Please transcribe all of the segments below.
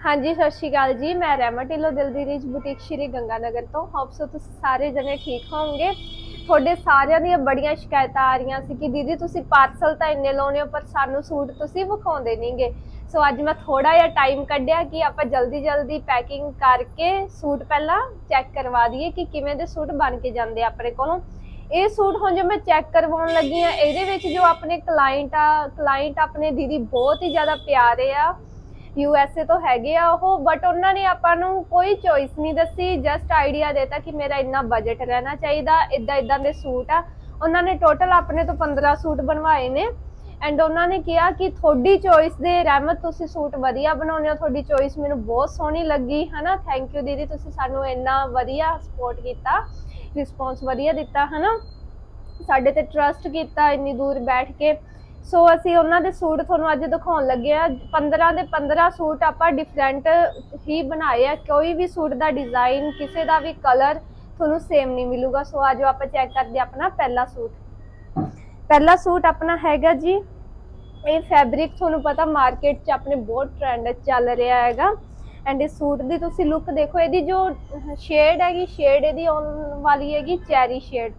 ਹਾਂਜੀ, ਸਤਿ ਸ਼੍ਰੀ ਅਕਾਲ ਜੀ। ਮੈਂ ਰਹਿਮਾ ਢਿੱਲੋਂ, ਦਿਲ ਦੀ ਰਿਚ ਬੁਟੀਕ ਸ਼੍ਰੀ ਗੰਗਾਨਗਰ ਤੋਂ। ਹੋਪ ਸੋ ਤੁਸੀਂ ਸਾਰੇ ਜਣੇ ਠੀਕ ਹੋਵੋਗੇ। ਤੁਹਾਡੇ ਸਾਰਿਆਂ ਦੀਆਂ ਬੜੀਆਂ ਸ਼ਿਕਾਇਤਾਂ ਆ ਰਹੀਆਂ ਸੀ ਕਿ ਦੀਦੀ, ਤੁਸੀਂ ਪਾਰਸਲ ਤਾਂ ਇੰਨੇ ਲਾਉਨੇ ਹੋ, ਪਰ ਸਾਨੂੰ ਸੂਟ ਤੁਸੀਂ ਵਿਖਾਉਂਦੇ ਨਹੀਂਗੇ। ਸੋ ਅੱਜ ਮੈਂ ਥੋੜਾ ਜਿਹਾ ਟਾਈਮ ਕੱਢਿਆ ਕਿ ਆਪਾਂ ਜਲਦੀ ਜਲਦੀ ਪੈਕਿੰਗ ਕਰਕੇ ਸੂਟ ਪਹਿਲਾਂ ਚੈੱਕ ਕਰਵਾ ਦਈਏ ਕਿ ਕਿਵੇਂ ਦੇ ਸੂਟ ਬਣ ਕੇ ਜਾਂਦੇ ਆਪਣੇ ਕੋਲੋਂ। ਇਹ ਸੂਟ ਹੁਣ ਜੋ ਮੈਂ ਚੈੱਕ ਕਰਵਾਉਣ ਲੱਗੀ ਆ ਇਹਦੇ ਵਿੱਚ ਜੋ ਆਪਣੇ ਕਲਾਇੰਟ ਆ ਕਲਾਇੰਟ ਆਪਣੇ ਦੀਦੀ ਬਹੁਤ ਹੀ ਜ਼ਿਆਦਾ ਪਿਆਰੇ ਆ। ਯੂ ਐਸ ਏ ਤੋਂ ਹੈਗੇ ਆ ਉਹ ਬਟ ਉਹਨਾਂ ਨੇ ਆਪਾਂ ਨੂੰ ਕੋਈ ਚੋਇਸ ਨਹੀਂ ਦੱਸੀ ਜਸਟ ਆਈਡੀਆ ਦਿੱਤਾ ਕਿ ਮੇਰਾ ਇੰਨਾ ਬਜਟ ਰਹਿਣਾ ਚਾਹੀਦਾ ਇਦਾਂ ਇਦਾਂ ਦੇ ਸੂਟ ਆ। ਉਹਨਾਂ ਨੇ ਟੋਟਲ ਆਪਣੇ ਤੋਂ 15 ਸੂਟ ਬਣਵਾਏ ਨੇ। ਐਂਡ ਉਹਨਾਂ ਨੇ ਕਿਹਾ ਕਿ ਤੁਹਾਡੀ ਚੋਇਸ ਦੇ ਰਹਿਮਤ ਤੁਸੀਂ ਸੂਟ ਵਧੀਆ ਬਣਾਉਂਦੇ ਹੋ, ਤੁਹਾਡੀ ਚੋਇਸ ਮੈਨੂੰ ਬਹੁਤ ਸੋਹਣੀ ਲੱਗੀ, ਹਨਾ? ਥੈਂਕ ਯੂ ਦੀਦੀ, ਤੁਸੀਂ ਸਾਨੂੰ ਇੰਨਾ ਵਧੀਆ ਸਪੋਰਟ ਕੀਤਾ ਰਿਸਪੌਂਸ ਵਧੀਆ ਦਿੱਤਾ, ਹਨਾ? ਸਾਡੇ ਤੇ ਟਰਸਟ ਕੀਤਾ ਇੰਨੀ ਦੂਰ ਬੈਠ ਕੇ। ਸੋ ਅਸੀਂ ਉਹਨਾਂ ਦੇ ਸੂਟ ਤੁਹਾਨੂੰ ਅੱਜ ਦਿਖਾਉਣ ਲੱਗੇ ਆ 15 ਦੇ 15 ਸੂਟ ਆਪਾਂ ਡਿਫਰੈਂਟ ਹੀ ਬਣਾਏ ਆ। ਕੋਈ ਵੀ ਸੂਟ ਦਾ ਡਿਜ਼ਾਈਨ ਕਿਸੇ ਦਾ ਵੀ ਕਲਰ ਤੁਹਾਨੂੰ ਸੇਮ ਨਹੀਂ ਮਿਲੂਗਾ। ਸੋ ਆਜੋ ਆਪਾਂ ਚੈੱਕ ਕਰਦੇ ਹਾਂ ਆਪਣਾ ਪਹਿਲਾ ਸੂਟ ਪਹਿਲਾ ਸੂਟ ਆਪਣਾ ਹੈਗਾ ਜੀ। ਇਹ ਫੈਬਰਿਕ ਤੁਹਾਨੂੰ ਪਤਾ ਮਾਰਕੀਟ 'ਚ ਆਪਣੇ ਬਹੁਤ ਟ੍ਰੈਂਡ ਚੱਲ ਰਿਹਾ ਹੈਗਾ। ਐਂਡ ਇਸ ਸੂਟ ਦੀ ਤੁਸੀਂ ਲੁੱਕ ਦੇਖੋ। ਇਹਦੀ ਜੋ ਸ਼ੇਡ ਹੈਗੀ ਸ਼ੇਡ ਇਹਦੀ ਆਉਣ ਵਾਲੀ ਹੈਗੀ ਚੈਰੀ ਸ਼ੇਡ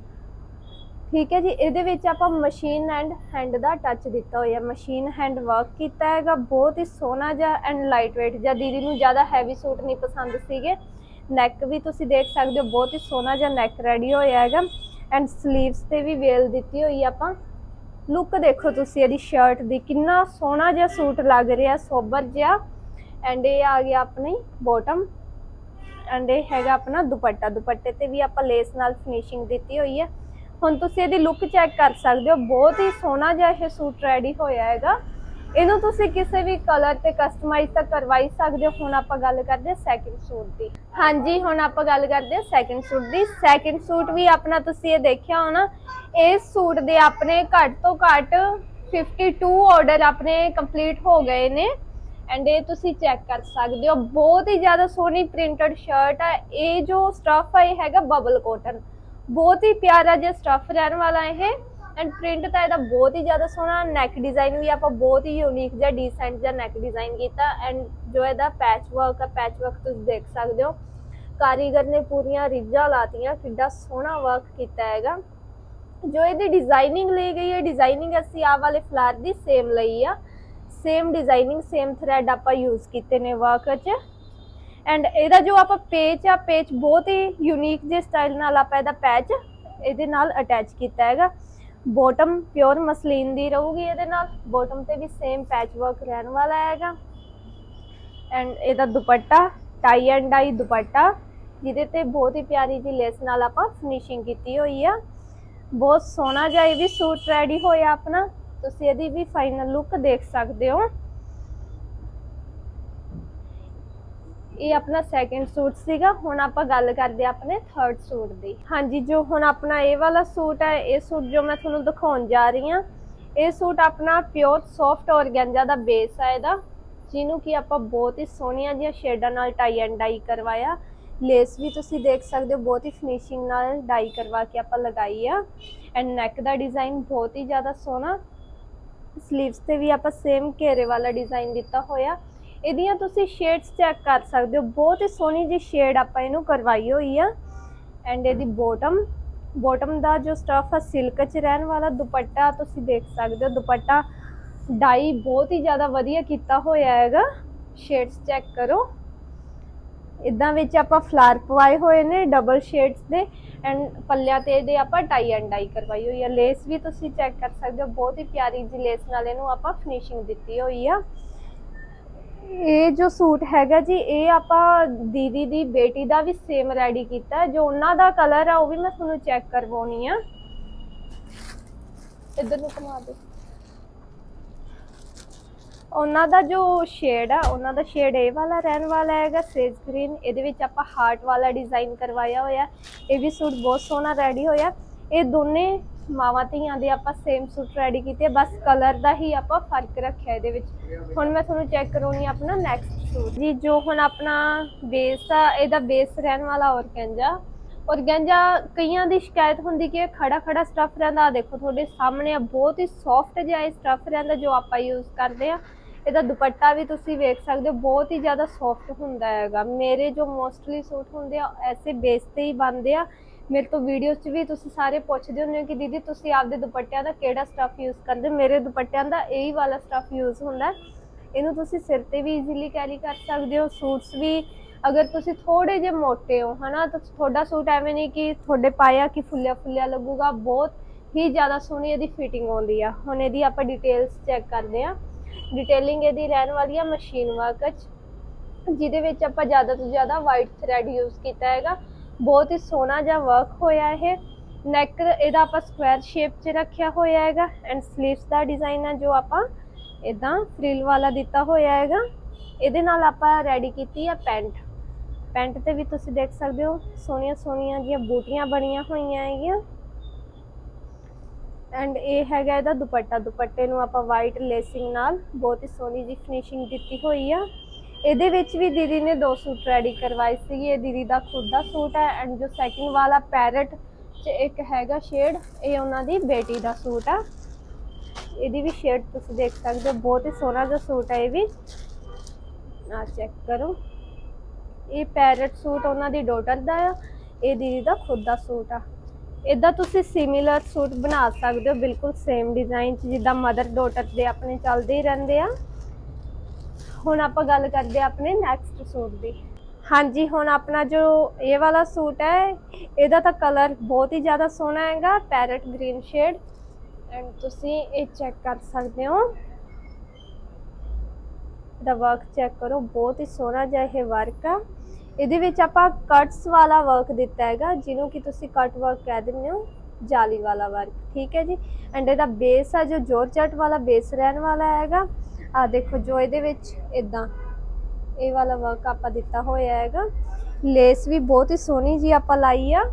ਠੀਕ ਹੈ ਜੀ, ਇਹਦੇ ਵਿੱਚ ਆਪਾਂ ਮਸ਼ੀਨ ਐਂਡ ਹੈਂਡ ਦਾ ਟੱਚ ਦਿੱਤਾ ਹੋਇਆ। ਮਸ਼ੀਨ ਹੈਂਡ ਵਰਕ ਕੀਤਾ ਹੈਗਾ, ਬਹੁਤ ਹੀ ਸੋਹਣਾ ਜਿਹਾ ਐਂਡ ਲਾਈਟ weight ਜਿਹਾ। ਦੀਦੀ ਨੂੰ ਜ਼ਿਆਦਾ ਹੈਵੀ ਸੂਟ ਨਹੀਂ ਪਸੰਦ ਸੀਗੇ। ਨੈਕ ਵੀ ਤੁਸੀਂ ਦੇਖ ਸਕਦੇ ਹੋ, ਬਹੁਤ ਹੀ ਸੋਹਣਾ ਜਿਹਾ ਨੈਕ ਰੈਡੀ ਹੋਇਆ ਹੈਗਾ। ਐਂਡ 슬ੀਵਸ ਤੇ ਵੀ ਵੇਲ ਦਿੱਤੀ ਹੋਈ ਆਪਾਂ। ਲੁੱਕ ਦੇਖੋ ਤੁਸੀਂ, ਇਹਦੀ ਸ਼ਰਟ ਦੀ ਕਿੰਨਾ ਸੋਹਣਾ ਜਿਹਾ ਸੂਟ ਲੱਗ ਰਿਹਾ, ਸੋਬਰ ਜਿਹਾ। ਐਂਡ ਇਹ ਆ ਗਿਆ ਆਪਣੀ ਬੋਟਮ ਐਂਡ ਇਹ ਹੈਗਾ ਆਪਣਾ ਦੁਪੱਟਾ। ਦੁਪੱਟੇ ਤੇ ਵੀ ਆਪਾਂ ਲੇਸ ਨਾਲ ਫਿਨਿਸ਼ਿੰਗ ਦਿੱਤੀ ਹੋਈ ਹੈ ਹੁਣ ਤੁਸੀਂ ਇਹਦੀ ਲੁੱਕ ਚੈੱਕ ਕਰ ਸਕਦੇ ਹੋ, ਬਹੁਤ ਹੀ ਸੋਹਣਾ ਜਿਹਾ ਇਹ ਸੂਟ ਰੈਡੀ ਹੋਇਆ ਹੈਗਾ। ਇਹਨੂੰ ਤੁਸੀਂ ਕਿਸੇ ਵੀ ਕਲਰ ਤੇ ਕਸਟਮਾਈਜ਼ ਤਾਂ ਕਰਵਾਈ ਸਕਦੇ ਹੋ। ਹੁਣ ਆਪਾਂ ਗੱਲ ਕਰਦੇ ਹਾਂ ਸੈਕਿੰਡ ਸੂਟ ਦੀ। ਹਾਂਜੀ, ਹੁਣ ਆਪਾਂ ਗੱਲ ਕਰਦੇ ਹਾਂ ਸੈਕਿੰਡ ਸੂਟ ਦੀ। ਸੈਕਿੰਡ ਸੂਟ ਵੀ ਆਪਣਾ ਤੁਸੀਂ ਇਹ ਦੇਖਿਆ ਹੋਣਾ ਇਸ ਸੂਟ ਦੇ ਆਪਣੇ ਘੱਟ ਤੋਂ ਘੱਟ 52 ਆਰਡਰ ਆਪਣੇ ਕੰਪਲੀਟ ਹੋ ਗਏ ਨੇ। ਐਂਡ ਇਹ ਤੁਸੀਂ ਚੈੱਕ ਕਰ ਸਕਦੇ ਹੋ। ਬਹੁਤ ਹੀ ਜ਼ਿਆਦਾ ਸੋਹਣੀ ਪ੍ਰਿੰਟਡ ਸ਼ਰਟ ਆ। ਇਹ ਜੋ ਸਟਫ ਹੈ ਇਹ ਹੈਗਾ ਬਬਲ ਕੋਟਨ ਬਹੁਤ ਹੀ ਪਿਆਰਾ ਜਿਹਾ ਸਟਫ ਰਹਿਣ ਵਾਲਾ ਇਹ। ਐਂਡ ਪ੍ਰਿੰਟ ਤਾਂ ਇਹਦਾ ਬਹੁਤ ਹੀ ਜ਼ਿਆਦਾ ਸੋਹਣਾ ਨੈਕ ਡਿਜ਼ਾਈਨ ਵੀ ਆਪਾਂ ਬਹੁਤ ਹੀ ਯੂਨੀਕ ਜਿਹਾ ਡੀਸੈਂਟ ਜਿਹਾ ਨੈਕ ਡਿਜ਼ਾਈਨ ਕੀਤਾ। ਐਂਡ ਜੋ ਇਹਦਾ ਪੈਚ ਵਰਕ ਆ ਪੈਚ ਵਰਕ ਤੁਸੀਂ ਦੇਖ ਸਕਦੇ ਹੋ। ਕਾਰੀਗਰ ਨੇ ਪੂਰੀਆਂ ਰਿੱਜਾਂ ਲਾਤੀਆਂ, ਕਿੱਡਾ ਸੋਹਣਾ ਵਰਕ ਕੀਤਾ ਹੈਗਾ। ਜੋ ਇਹਦੀ ਡਿਜ਼ਾਈਨਿੰਗ ਲਈ ਗਈ ਹੈ ਡਿਜ਼ਾਈਨਿੰਗ ਅਸੀਂ ਆਹ ਵਾਲੇ ਫਲਾਰ ਦੀ ਸੇਮ ਲਈ ਆ। ਸੇਮ ਡਿਜ਼ਾਈਨਿੰਗ ਸੇਮ ਥ੍ਰੈਡ ਆਪਾਂ ਯੂਜ਼ ਕੀਤੇ ਨੇ ਵਰਕ 'ਚ। ਐਂਡ ਇਹਦਾ ਜੋ ਆਪਾਂ ਪੇਚ ਆ ਪੇਚ ਬਹੁਤ ਹੀ ਯੂਨੀਕ ਜਿਹੇ ਸਟਾਈਲ ਨਾਲ ਆਪਾਂ ਇਹਦਾ ਪੈਚ ਇਹਦੇ ਨਾਲ ਅਟੈਚ ਕੀਤਾ ਹੈਗਾ। ਬੋਟਮ ਪਿਓਰ ਮਸਲੀਨ ਦੀ ਰਹੂਗੀ ਇਹਦੇ ਨਾਲ। ਬੋਟਮ ਤੇ ਵੀ ਸੇਮ ਪੈਚ ਵਰਕ ਰਹਿਣ ਵਾਲਾ ਹੈਗਾ। ਐਂਡ ਇਹਦਾ ਦੁਪੱਟਾ ਟਾਈ ਐਂਡ ਡਾਈ ਦੁਪੱਟਾ, ਜਿਹਦੇ ਤੇ ਬਹੁਤ ਹੀ ਪਿਆਰੀ ਜੀ ਲੈਸ ਨਾਲ ਆਪਾਂ ਫਿਨਿਸ਼ਿੰਗ ਕੀਤੀ ਹੋਈ ਆ। ਬਹੁਤ ਸੋਹਣਾ ਜਿਹਾ ਇਹ ਵੀ ਸੂਟ ਰੈਡੀ ਹੋਇਆ ਆਪਣਾ। ਤੁਸੀਂ ਇਹਦੀ ਵੀ ਫਾਈਨਲ ਲੁੱਕ ਦੇਖ ਸਕਦੇ ਹੋ। ਇਹ ਆਪਣਾ ਸੈਕਿੰਡ ਸੂਟ ਸੀਗਾ, ਹੁਣ ਆਪਾਂ ਗੱਲ ਕਰਦੇ ਆ ਆਪਣੇ ਥਰਡ ਸੂਟ ਦੀ। ਹਾਂਜੀ, ਜੋ ਹੁਣ ਆਪਣਾ ਇਹ ਵਾਲਾ ਸੂਟ ਹੈ, ਇਹ ਸੂਟ ਜੋ ਮੈਂ ਤੁਹਾਨੂੰ ਦਿਖਾਉਣ ਜਾ ਰਹੀ ਹਾਂ, ਇਹ ਸੂਟ ਆਪਣਾ ਪਿਓਰ ਸੌਫਟ ਔਰਗੈਂਜਾ ਦਾ ਬੇਸ ਹੈ ਇਹਦਾ, ਜਿਹਨੂੰ ਕਿ ਆਪਾਂ ਬਹੁਤ ਹੀ ਸੋਹਣੀਆਂ ਜਿਹੀਆਂ ਸ਼ੇਡਾਂ ਨਾਲ ਟਾਈ ਐਂਡ ਡਾਈ ਕਰਵਾਇਆ। ਲੇਸ ਵੀ ਤੁਸੀਂ ਦੇਖ ਸਕਦੇ ਹੋ, ਬਹੁਤ ਹੀ ਫਿਨਿਸ਼ਿੰਗ ਨਾਲ ਡਾਈ ਕਰਵਾ ਕੇ ਆਪਾਂ ਲਗਾਈ ਆ। ਐਂਡ ਨੈਕ ਦਾ ਡਿਜ਼ਾਈਨ ਬਹੁਤ ਹੀ ਜ਼ਿਆਦਾ ਸੋਹਣਾ। ਸਲੀਵਸ ਤੇ ਵੀ ਆਪਾਂ ਸੇਮ ਘੇਰੇ ਵਾਲਾ ਡਿਜ਼ਾਈਨ ਦਿੱਤਾ ਹੋਇਆ। ਇਹਦੀਆਂ ਤੁਸੀਂ ਸ਼ੇਡਸ ਚੈੱਕ ਕਰ ਸਕਦੇ ਹੋ। ਬਹੁਤ ਹੀ ਸੋਹਣੀ ਜੀ ਸ਼ੇਡ ਆਪਾਂ ਇਹਨੂੰ ਕਰਵਾਈ ਹੋਈ ਆ। ਐਂਡ ਇਹਦੀ ਬੋਟਮ ਬੋਟਮ ਦਾ ਜੋ ਸਟਫ ਆ ਸਿਲਕ ਚ ਰਹਿਣ ਵਾਲਾ ਦੁਪੱਟਾ ਤੁਸੀਂ ਦੇਖ ਸਕਦੇ ਹੋ। ਦੁਪੱਟਾ ਡਾਈ ਬਹੁਤ ਹੀ ਜ਼ਿਆਦਾ ਵਧੀਆ ਕੀਤਾ ਹੋਇਆ ਹੈਗਾ। ਸ਼ੇਡਸ ਚੈੱਕ ਕਰੋ। ਇਦਾਂ ਵਿੱਚ ਆਪਾਂ ਫਲਾਰ ਪਵਾਏ ਹੋਏ ਨੇ ਡਬਲ ਸ਼ੇਡਸ ਦੇ। ਐਂਡ ਪੱਲਿਆਂ ਤੇ ਇਹਦੇ ਆਪਾਂ ਟਾਈ ਐਂਡ ਡਾਈ ਕਰਵਾਈ ਹੋਈ ਆ। ਲੇਸ ਵੀ ਤੁਸੀਂ ਚੈੱਕ ਕਰ ਸਕਦੇ ਹੋ। ਬਹੁਤ ਹੀ ਪਿਆਰੀ ਜੀ ਲੇਸ ਨਾਲ ਇਹਨੂੰ ਆਪਾਂ ਫਿਨਿਸ਼ਿੰਗ ਦਿੱਤੀ ਹੋਈ ਆ। ਇਹ ਜੋ ਸੂਟ ਹੈਗਾ ਜੀ, ਇਹ ਆਪਾਂ ਦੀਦੀ ਦੀ ਬੇਟੀ ਦਾ ਵੀ ਸੇਮ ਰੈਡੀ ਕੀਤਾ। ਜੋ ਉਹਨਾਂ ਦਾ ਕਲਰ ਆ, ਉਹ ਵੀ ਮੈਂ ਤੁਹਾਨੂੰ ਚੈੱਕ ਕਰਵਾਉਣੀ ਆ। ਇੱਧਰ ਨੂੰ ਘੁਮਾ ਦੇ ਉਹਨਾਂ ਦਾ ਜੋ ਸ਼ੇਡ ਆ, ਉਹਨਾਂ ਦਾ ਸ਼ੇਡ ਇਹ ਵਾਲਾ ਰਹਿਣ ਵਾਲਾ ਹੈਗਾ, ਸੇਜ ਗ੍ਰੀਨ ਇਹਦੇ ਵਿੱਚ ਆਪਾਂ ਹਾਰਟ ਵਾਲਾ ਡਿਜ਼ਾਈਨ ਕਰਵਾਇਆ ਹੋਇਆ। ਇਹ ਵੀ ਸੂਟ ਬਹੁਤ ਸੋਹਣਾ ਰੈਡੀ ਹੋਇਆ। ਇਹ ਦੋਨੇ ਮਾਵਾਂ ਧੀਆਂ ਦੇ ਆਪਾਂ ਸੇਮ ਸੂਟ ਰੈਡੀ ਕੀਤੇ, ਬਸ ਕਲਰ ਦਾ ਹੀ ਆਪਾਂ ਫ਼ਰਕ ਰੱਖਿਆ ਇਹਦੇ ਵਿੱਚ। ਹੁਣ ਮੈਂ ਤੁਹਾਨੂੰ ਚੈੱਕ ਕਰਾਉਣੀ ਆ ਆਪਣਾ ਨੈਕਸਟ ਸੂਟ ਜੀ, ਜੋ ਹੁਣ ਆਪਣਾ ਬੇਸ ਆ, ਇਹਦਾ ਬੇਸ ਰਹਿਣ ਵਾਲਾ ਔਰਗੈਂਜਾ। ਔਰਗੈਂਜਾ ਕਈਆਂ ਦੀ ਸ਼ਿਕਾਇਤ ਹੁੰਦੀ ਕਿ ਇਹ ਖੜਾ ਖੜਾ ਸਟਫ ਰਹਿੰਦਾ ਦੇਖੋ, ਤੁਹਾਡੇ ਸਾਹਮਣੇ ਆ, ਬਹੁਤ ਹੀ ਸੌਫਟ ਜਿਹਾ ਇਹ ਸਟਫ ਰਹਿੰਦਾ ਜੋ ਆਪਾਂ ਯੂਜ਼ ਕਰਦੇ ਆ। ਇਹਦਾ ਦੁਪੱਟਾ ਵੀ ਤੁਸੀਂ ਵੇਖ ਸਕਦੇ ਹੋ, ਬਹੁਤ ਹੀ ਜ਼ਿਆਦਾ ਸੌਫਟ ਹੁੰਦਾ ਹੈਗਾ। ਮੇਰੇ ਜੋ ਮੋਸਟਲੀ ਸੂਟ ਹੁੰਦੇ ਆ ਐਸੇ ਬੇਸ ਤੇ ਹੀ ਬਣਦੇ ਆ। ਮੇਰੇ ਤੋਂ ਵੀਡੀਓਜ਼ 'ਚ ਵੀ ਤੁਸੀਂ ਸਾਰੇ ਪੁੱਛਦੇ ਹੁੰਦੇ ਹੋ ਕਿ ਦੀਦੀ ਤੁਸੀਂ ਆਪਦੇ ਦੁਪੱਟਿਆਂ ਦਾ ਕਿਹੜਾ ਸਟੱਫ ਯੂਜ਼ ਕਰਦੇ? ਮੇਰੇ ਦੁਪੱਟਿਆਂ ਦਾ ਇਹੀ ਵਾਲਾ ਸਟੱਫ ਯੂਜ਼ ਹੁੰਦਾ। ਇਹਨੂੰ ਤੁਸੀਂ ਸਿਰ ਤੇ ਵੀ ਈਜ਼ੀਲੀ ਕੈਰੀ ਕਰ ਸਕਦੇ ਹੋ। ਸੂਟਸ ਵੀ, ਅਗਰ ਤੁਸੀਂ ਥੋੜੇ ਜਿਹੇ ਮੋਟੇ ਹੋ, ਹਨਾ, ਤਾਂ ਤੁਹਾਡਾ ਸੂਟ ਐਵੇਂ ਨਹੀਂ ਕਿ ਤੁਹਾਡੇ ਪਾਇਆ ਕਿ ਫੁੱਲਿਆ ਫੁੱਲਿਆ ਲੱਗੂਗਾ। ਬਹੁਤ ਹੀ ਜ਼ਿਆਦਾ ਸੋਹਣੀ ਇਹਦੀ ਫਿਟਿੰਗ ਆਉਂਦੀ ਆ। ਹੁਣ ਇਹਦੀ ਆਪਾਂ ਡਿਟੇਲਸ ਚੈੱਕ ਕਰਦੇ ਆ ਡਿਟੇਲਿੰਗ ਇਹਦੀ ਰਹਿਣ ਵਾਲੀ ਆ ਮਸ਼ੀਨ ਵਰਕ 'ਚ, ਜਿਹਦੇ ਵਿੱਚ ਆਪਾਂ ਜ਼ਿਆਦਾ ਤੋਂ ਜ਼ਿਆਦਾ ਵਾਈਟ ਥਰੈਡ ਯੂਜ਼ ਕੀਤਾ ਹੈਗਾ। ਬਹੁਤ ਹੀ ਸੋਹਣਾ ਜਿਹਾ ਵਰਕ ਹੋਇਆ ਇਹ। ਨੈਕ ਇਹਦਾ ਆਪਾਂ ਸਕੁਅਰ ਸ਼ੇਪ 'ਚ ਰੱਖਿਆ ਹੋਇਆ ਹੈਗਾ ਐਂਡ ਸਲੀਵਸ ਦਾ ਡਿਜ਼ਾਈਨ ਆ ਜੋ ਆਪਾਂ ਇਦਾਂ ਫ੍ਰਿਲ ਵਾਲਾ ਦਿੱਤਾ ਹੋਇਆ ਹੈਗਾ। ਇਹਦੇ ਨਾਲ ਆਪਾਂ ਰੈਡੀ ਕੀਤੀ ਆ ਪੈਂਟ ਪੈਂਟ ਤੇ ਵੀ ਤੁਸੀਂ ਦੇਖ ਸਕਦੇ ਹੋ, ਸੋਹਣੀਆਂ ਸੋਹਣੀਆਂ ਜੀਆਂ ਬੂਟੀਆਂ ਬਣੀਆਂ ਹੋਈਆਂ ਹੈਗੀਆਂ। ਐਂਡ ਇਹ ਹੈਗਾ ਇਹਦਾ ਦੁਪੱਟਾ। ਦੁਪੱਟੇ ਨੂੰ ਆਪਾਂ ਵਾਈਟ ਲੇਸਿੰਗ ਨਾਲ ਬਹੁਤ ਹੀ ਸੋਹਣੀ ਜੀ ਫਿਨਿਸ਼ਿੰਗ ਦਿੱਤੀ ਹੋਈ ਆ। ਇਹਦੇ ਵਿੱਚ ਵੀ ਦੀਦੀ ਨੇ ਦੋ ਸੂਟ ਰੈਡੀ ਕਰਵਾਏ ਸੀ ਇਹ ਦੀਦੀ ਦਾ ਖੁਦ ਦਾ ਸੂਟ ਹੈ ਐਂਡ ਜੋ ਸੈਕਿੰਡ ਵਾਲਾ ਪੈਰਟ ਚ ਇੱਕ ਹੈਗਾ ਸ਼ੇਡ ਇਹ ਉਹਨਾਂ ਦੀ ਬੇਟੀ ਦਾ ਸੂਟ ਆ। ਇਹਦੀ ਵੀ ਸ਼ੇਡ ਤੁਸੀਂ ਦੇਖ ਸਕਦੇ ਹੋ, ਬਹੁਤ ਹੀ ਸੋਹਣਾ ਜਿਹਾ ਸੂਟ ਹੈ ਇਹ ਵੀ। ਆ ਚੈੱਕ ਕਰੋ। ਇਹ ਪੈਰਟ ਸੂਟ ਉਹਨਾਂ ਦੀ ਡੋਟਰ ਦਾ ਆ, ਇਹ ਦੀਦੀ ਦਾ ਖੁਦ ਦਾ ਸੂਟ ਆ। ਇਦਾਂ ਤੁਸੀਂ ਸਿਮਿਲਰ ਸੂਟ ਬਣਾ ਸਕਦੇ ਹੋ, ਬਿਲਕੁਲ ਸੇਮ ਡਿਜ਼ਾਈਨ ਚ ਜਿੱਦਾਂ ਮਦਰ ਡੋਟਰ ਦੇ ਆਪਣੇ ਚੱਲਦੇ ਹੀ ਰਹਿੰਦੇ ਆ। ਹੁਣ ਆਪਾਂ ਗੱਲ ਕਰਦੇ ਆ ਆਪਣੇ ਨੈਕਸਟ ਸੂਟ ਦੀ। ਹਾਂਜੀ, ਹੁਣ ਆਪਣਾ ਜੋ ਇਹ ਵਾਲਾ ਸੂਟ ਹੈ, ਇਹਦਾ ਤਾਂ ਕਲਰ ਬਹੁਤ ਹੀ ਜ਼ਿਆਦਾ ਸੋਹਣਾ ਹੈਗਾ ਪੈਰਟ ਗ੍ਰੀਨ ਸ਼ੇਡ ਐਂਡ ਤੁਸੀਂ ਇਹ ਚੈੱਕ ਕਰ ਸਕਦੇ ਹੋ। ਦਾ ਵਰਕ ਚੈੱਕ ਕਰੋ, ਬਹੁਤ ਹੀ ਸੋਹਣਾ ਜਿਹਾ ਇਹ ਵਰਕ ਆ। ਇਹਦੇ ਵਿੱਚ ਆਪਾਂ ਕਟਸ ਵਾਲਾ ਵਰਕ ਦਿੱਤਾ ਹੈਗਾ, ਜਿਹਨੂੰ ਕਿ ਤੁਸੀਂ ਕਟ ਵਰਕ ਕਹਿ ਦਿੰਦੇ ਹੋ, ਜਾਲੀ ਵਾਲਾ ਵਰਕ ਠੀਕ ਹੈ ਜੀ? ਐਂਡ ਇਹਦਾ ਬੇਸ ਆ, ਜੋ ਜੋਰਜਟ ਵਾਲਾ ਬੇਸ ਰਹਿਣ ਵਾਲਾ ਹੈਗਾ। ਆ ਦੇਖੋ ਜੋ ਇਹਦੇ ਵਿੱਚ ਇਦਾਂ ਇਹ ਵਾਲਾ ਵਰਕ ਆਪਾਂ ਦਿੱਤਾ ਹੋਇਆ ਹੈਗਾ। ਲੇਸ ਵੀ ਬਹੁਤ ਹੀ ਸੋਹਣੀ ਜੀ ਆਪਾਂ ਲਾਈ ਆ।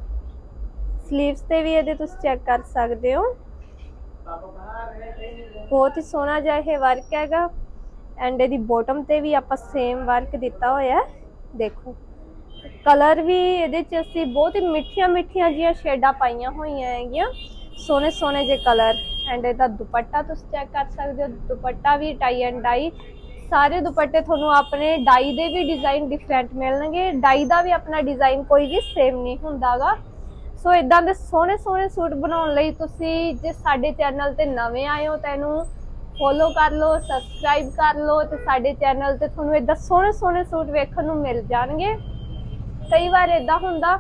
ਸਲੀਵਸ ਤੇ ਵੀ ਇਹਦੇ ਤੁਸੀਂ ਚੈੱਕ ਕਰ ਸਕਦੇ ਹੋ। ਬਹੁਤ ਹੀ ਸੋਹਣਾ ਜਿਹਾ ਇਹ ਵਰਕ ਹੈਗਾ। ਐਂਡ ਇਹਦੀ ਬਾਟਮ ਤੇ ਵੀ ਆਪਾਂ ਸੇਮ ਵਰਕ ਦਿੱਤਾ ਹੋਇਆ ਦੇਖੋ। ਕਲਰ ਵੀ ਇਹਦੇ ਚ ਅਸੀਂ ਬਹੁਤ ਹੀ ਮਿੱਠੀਆਂ ਮਿੱਠੀਆਂ ਜੀਆਂ ਸ਼ੇਡਾਂ ਪਾਈਆਂ ਹੋਈਆਂ ਹੈਗੀਆਂ। ਸੋਹਣੇ ਸੋਹਣੇ ਜੇ ਕਲਰ ਐਂਡ ਇਹਦਾ ਦੁਪੱਟਾ ਤੁਸੀਂ ਚੈੱਕ ਕਰ ਸਕਦੇ ਹੋ। ਦੁਪੱਟਾ ਵੀ ਟਾਈ ਐਂਡ ਡਾਈ ਸਾਰੇ ਦੁਪੱਟੇ ਤੁਹਾਨੂੰ ਆਪਣੇ ਡਾਈ ਦੇ ਵੀ ਡਿਜ਼ਾਈਨ ਡਿਫਰੈਂਟ ਮਿਲਣਗੇ। ਡਾਈ ਦਾ ਵੀ ਆਪਣਾ ਡਿਜ਼ਾਈਨ ਕੋਈ ਵੀ ਸੇਮ ਨਹੀਂ ਹੁੰਦਾਗਾ। ਸੋ ਇਦਾਂ ਦੇ ਸੋਹਣੇ ਸੋਹਣੇ ਸੂਟ ਬਣਾਉਣ ਲਈ ਤੁਸੀਂ ਜੇ ਸਾਡੇ ਚੈਨਲ ਤੇ ਨਵੇਂ ਆਏ ਹੋ ਤਾਂ ਇਹਨੂੰ ਫੋਲੋ ਕਰ ਲਓ ਸਬਸਕ੍ਰਾਈਬ ਕਰ ਲਓ ਤੇ ਸਾਡੇ ਚੈਨਲ ਤੇ ਤੁਹਾਨੂੰ ਇਦਾਂ ਸੋਹਣੇ ਸੋਹਣੇ ਸੂਟ ਵੇਖਣ ਨੂੰ ਮਿਲ ਜਾਣਗੇ। ਕਈ ਵਾਰ ਇਦਾਂ ਹੁੰਦਾ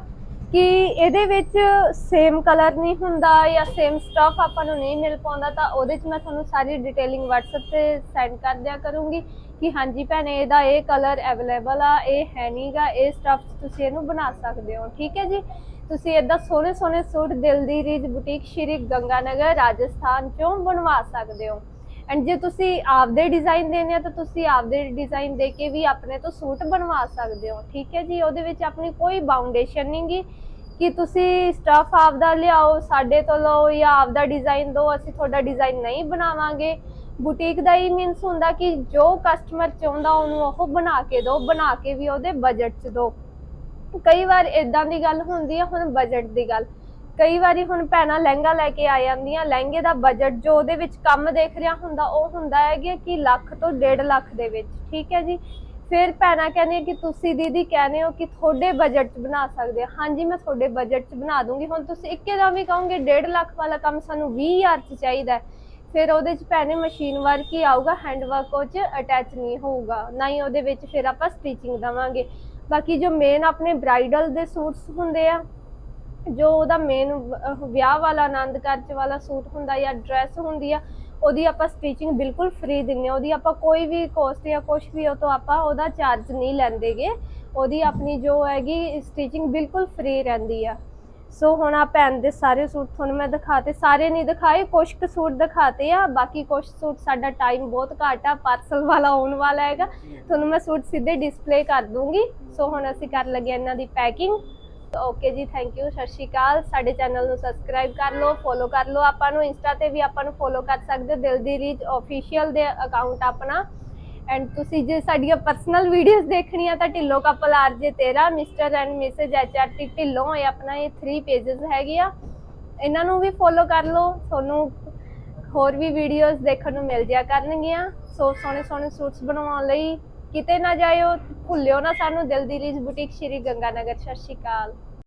ਕਿ ਇਹਦੇ ਵਿੱਚ ਸੇਮ ਕਲਰ ਨਹੀਂ ਹੁੰਦਾ ਜਾਂ ਸੇਮ ਸਟਫ ਆਪਾਂ ਨੂੰ ਨਹੀਂ ਮਿਲ ਪਾਉਂਦਾ, ਤਾਂ ਉਹਦੇ 'ਚ ਮੈਂ ਤੁਹਾਨੂੰ ਸਾਰੀ ਡਿਟੇਲਿੰਗ WhatsApp ਤੇ ਸੈਂਡ ਕਰ ਦਿਆ ਕਰੂੰਗੀ ਕਿ ਹਾਂਜੀ ਭੈਣੇ, ਇਹਦਾ ਇਹ ਕਲਰ ਅਵੇਲੇਬਲ ਆ, ਇਹ ਹੈ ਨਹੀਂਗਾ ਇਹ ਸਟਫ ਤੁਸੀਂ ਇਹਨੂੰ ਬਣਾ ਸਕਦੇ ਹੋ, ਠੀਕ ਹੈ ਜੀ? ਤੁਸੀਂ ਇਦਾਂ ਸੋਹਣੇ ਸੋਹਣੇ ਸੂਟ ਦਿਲ ਦੀ ਰੀਜ ਬੁਟੀਕ ਸ਼੍ਰੀ ਗੰਗਾਨਗਰ, ਰਾਜਸਥਾਨ ਚੋਂ ਬਣਵਾ ਸਕਦੇ ਹੋ। ਐਂਡ ਜੇ ਤੁਸੀਂ ਆਪਦੇ ਡਿਜ਼ਾਈਨ ਦੇਣੇ ਆ ਤਾਂ ਤੁਸੀਂ ਆਪਦੇ ਡਿਜ਼ਾਈਨ ਦੇ ਕੇ ਵੀ ਆਪਣੇ ਤੋਂ ਸੂਟ ਬਣਵਾ ਸਕਦੇ ਹੋ। ਠੀਕ ਹੈ ਜੀ? ਉਹਦੇ ਵਿੱਚ ਆਪਣੀ ਕੋਈ ਬਾਉਂਡੇਸ਼ਨ ਨਹੀਂਗੀ ਕਿ ਤੁਸੀਂ ਸਟਫ ਆਪਦਾ ਲਿਆਓ, ਸਾਡੇ ਤੋਂ ਲਓ ਜਾਂ ਆਪਦਾ ਡਿਜ਼ਾਈਨ ਦਿਓ, ਅਸੀਂ ਤੁਹਾਡਾ ਡਿਜ਼ਾਈਨ ਨਹੀਂ ਬਣਾਵਾਂਗੇ। ਬੁਟੀਕ ਦਾ ਹੀ ਮੀਨਸ ਹੁੰਦਾ ਕਿ ਜੋ ਕਸਟਮਰ ਚਾਹੁੰਦਾ ਉਹਨੂੰ ਉਹ ਬਣਾ ਕੇ ਦਿਓ, ਬਣਾ ਕੇ ਵੀ ਉਹਦੇ ਬਜਟ 'ਚ ਦਿਓ। ਕਈ ਵਾਰ ਇਦਾਂ ਦੀ ਗੱਲ ਹੁੰਦੀ ਹੈ ਹੁਣ ਬਜਟ ਦੀ ਗੱਲ। ਕਈ ਵਾਰੀ ਹੁਣ ਭੈਣਾਂ ਲਹਿੰਗਾ ਲੈ ਕੇ ਆ ਜਾਂਦੀਆਂ, ਲਹਿੰਗੇ ਦਾ ਬਜਟ ਜੋ ਉਹਦੇ ਵਿੱਚ ਕੰਮ ਦੇਖ ਰਿਹਾ ਹੁੰਦਾ, ਉਹ ਹੁੰਦਾ ਹੈ ਕਿ ਲੱਖ ਤੋਂ 1.5 ਲੱਖ ਦੇ ਵਿੱਚ, ਠੀਕ ਹੈ ਜੀ? ਫਿਰ ਭੈਣਾਂ ਕਹਿੰਦੀਆਂ ਕਿ ਤੁਸੀਂ ਦੀਦੀ ਕਹਿੰਦੇ ਹੋ ਕਿ ਤੁਹਾਡੇ ਬਜਟ 'ਚ ਬਣਾ ਸਕਦੇ ਆ ਹਾਂਜੀ, ਮੈਂ ਤੁਹਾਡੇ ਬਜਟ 'ਚ ਬਣਾ ਦੂੰਗੀ। ਹੁਣ ਤੁਸੀਂ ਇੱਕੇ ਦਾ ਵੀ ਕਹੋਗੇ 1.5 ਲੱਖ ਵਾਲਾ ਕੰਮ ਸਾਨੂੰ 20000 'ਚ ਚਾਹੀਦਾ ਫਿਰ ਉਹਦੇ 'ਚ ਭੈਣੇ ਮਸ਼ੀਨ ਵਰਕ ਹੀ ਆਊਗਾ ਹੈਂਡ ਵਰਕ ਉਹ 'ਚ ਅਟੈਚ ਨਹੀਂ ਹੋਊਗਾ। ਨਾ ਹੀ ਉਹਦੇ ਵਿੱਚ ਫਿਰ ਆਪਾਂ ਸਟਿਚਿੰਗ ਦਵਾਂਗੇ। ਬਾਕੀ ਜੋ ਮੇਨ ਆਪਣੇ ਬ੍ਰਾਈਡਲ ਦੇ ਸੂਟਸ ਹੁੰਦੇ ਆ ਜੋ ਉਹਦਾ ਮੇਨ ਵਿਆਹ ਵਾਲਾ ਆਨੰਦ ਕਾਰਜ ਵਾਲਾ ਸੂਟ ਹੁੰਦਾ ਜਾਂ ਡਰੈਸ ਹੁੰਦੀ ਆ ਉਹਦੀ ਆਪਾਂ ਸਟਿਚਿੰਗ ਬਿਲਕੁਲ ਫ੍ਰੀ ਦਿੰਨੇ ਆ। ਉਹਦੀ ਆਪਾਂ ਕੋਈ ਵੀ ਕੋਸਟ ਜਾਂ ਕੁਝ ਵੀ ਉਹ ਤੋਂ ਆਪਾਂ ਉਹਦਾ ਚਾਰਜ ਨਹੀਂ ਲੈਂਦੇਗੇ। ਉਹਦੀ ਆਪਣੀ ਜੋ ਹੈਗੀ ਸਟਿਚਿੰਗ ਬਿਲਕੁਲ ਫ੍ਰੀ ਰਹਿੰਦੀ ਆ। ਸੋ ਹੁਣ ਆ ਭੈਣ ਦੇ ਸਾਰੇ ਸੂਟ ਤੁਹਾਨੂੰ ਮੈਂ ਦਿਖਾਤੇ। ਸਾਰੇ ਨਹੀਂ ਦਿਖਾਏ ਕੁਝ ਕੁ ਸੂਟ ਦਿਖਾਤੇ ਆ। ਬਾਕੀ ਕੁਝ ਸੂਟ ਸਾਡਾ ਟਾਈਮ ਬਹੁਤ ਘੱਟ ਆ। ਪਾਰਸਲ ਵਾਲਾ ਆਉਣ ਵਾਲਾ ਹੈਗਾ। ਤੁਹਾਨੂੰ ਮੈਂ ਸੂਟ ਸਿੱਧੇ ਡਿਸਪਲੇ ਕਰ ਦੂੰਗੀ। ਸੋ ਹੁਣ ਅਸੀਂ ਕਰ ਲਗੇ ਇਹਨਾਂ ਦੀ ਪੈਕਿੰਗ ਓਕੇ ਜੀ ਥੈਂਕ ਯੂ ਸਤਿ ਸ਼੍ਰੀ ਅਕਾਲ। ਸਾਡੇ ਚੈਨਲ ਨੂੰ ਸਬਸਕ੍ਰਾਈਬ ਕਰ ਲਓ ਫੋਲੋ ਕਰ ਲਓ। ਆਪਾਂ ਨੂੰ ਇੰਸਟਾ ਤੇ ਵੀ ਆਪਾਂ ਨੂੰ ਫੋਲੋ ਕਰ ਸਕਦੇ ਹੋ, ਦਿਲ ਦੀ ਰੀਚ ਆਫੀਸ਼ੀਅਲ ਦੇ ਅਕਾਊਂਟ ਆਪਣਾ। ਐਂਡ ਤੁਸੀਂ ਜੇ ਸਾਡੀਆਂ ਪਰਸਨਲ ਵੀਡੀਓਜ਼ ਦੇਖਣੀਆਂ ਤਾਂ Dhillon couple RJ 13 Mr and Mrs HRT Dhillon ਇਹ ਆਪਣਾ ਇਹ 3 ਪੇजेस ਹੈਗੇ ਆ ਇਹਨਾਂ ਨੂੰ ਵੀ ਫੋਲੋ ਕਰ ਲਓ, ਤੁਹਾਨੂੰ ਹੋਰ ਵੀ ਵੀਡੀਓਜ਼ ਦੇਖਣ ਨੂੰ ਮਿਲ ਜਿਆ ਕਰਨਗੀਆਂ। ਸੋ ਸੋਹਣੇ ਸੋਹਣੇ ਸੂਟਸ ਬਣਾਉਣ ਲਈ ਕਿਤੇ ਨਾ ਜਾਇਓ, ਭੁੱਲਿਓ ਨਾ ਸਾਨੂੰ ਦਿਲ ਦੀ ਰੀਜ ਬੁਟੀਕ ਸ਼੍ਰੀ ਗੰਗਾਨਗਰ, ਸਤਿ ਸ਼੍ਰੀ ਅਕਾਲ।